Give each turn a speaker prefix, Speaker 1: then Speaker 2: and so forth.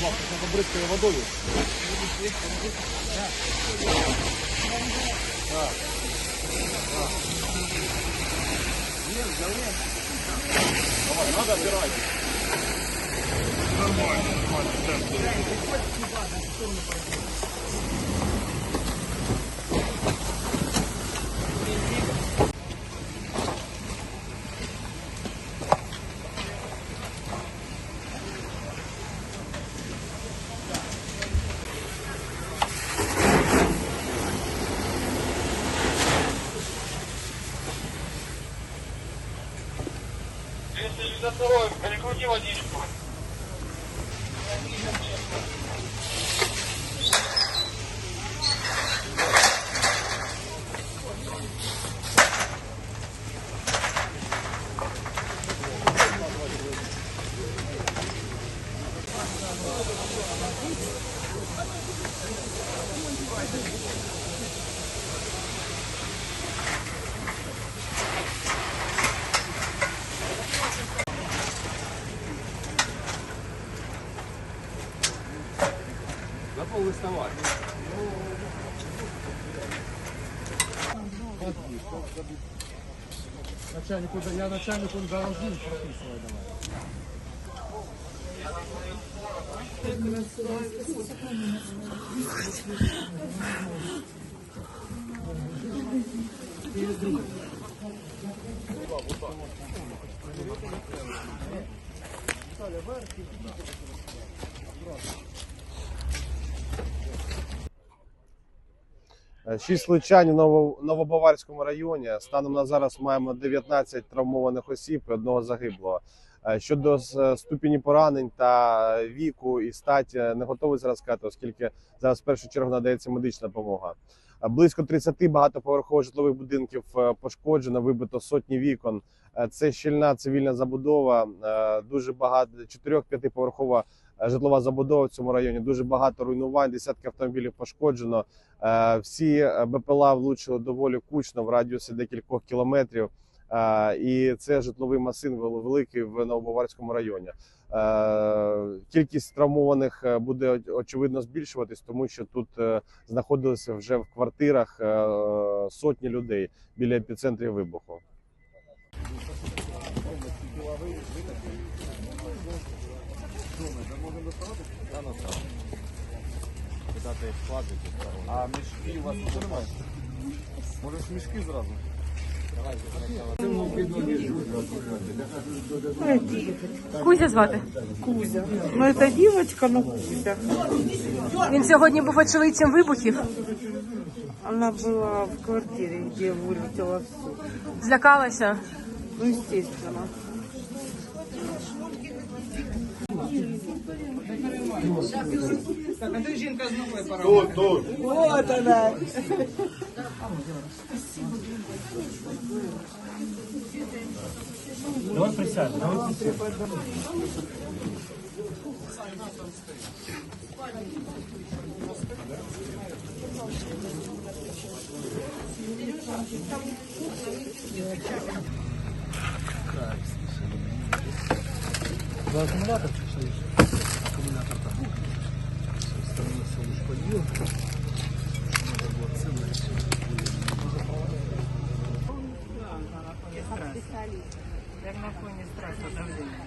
Speaker 1: будь ласка, це забризкає водою. Так.
Speaker 2: Давай,
Speaker 1: надо опирать. Нормально, нормально. 292, перекрути водичку. Thank you. Готов листовать.
Speaker 2: Начальнику, я начальнику дорожник прописываю давай. Е,
Speaker 3: Шість случань Ново- Новобаварському районі. Станом на зараз маємо 19 травмованих осіб і одного загиблого. Е, Щодо ступені поранень та віку і статі, не готовий зараз сказати, оскільки зараз в першу чергу надається медична допомога. Е, Близько 30 багатоповерхових житлових будинків е, пошкоджено, вибито сотні вікон. Е, Це щільна цивільна забудова, дуже багато 4-5 поверхова житлова забудова в цьому районі. Дуже багато руйнувань, десятки автомобілів пошкоджено. Всі БПЛА влучили доволі кучно в радіусі декількох кілометрів. І це житловий масив великий в Новобаварському районі. Кількість травмованих е, буде очевидно збільшуватись, тому що тут е, знаходилися вже в квартирах е, сотні людей біля епіцентрів вибуху.
Speaker 1: А мешки у вас немає? Можеш мішки зразу?
Speaker 4: Кузя звати.
Speaker 5: Кузя. Ну, это девочка, но Кузя.
Speaker 4: Він сьогодні був очевидцем вибухів.
Speaker 5: Она была в квартире, где вылетело все.
Speaker 4: Злякалася.
Speaker 5: Ну, Так,
Speaker 2: а де жінка з нової пора? Тут, тут.
Speaker 5: От вона. Давай присядь, давай присядь. Красиво.
Speaker 1: Зажмурато?
Speaker 5: фоне страха давления.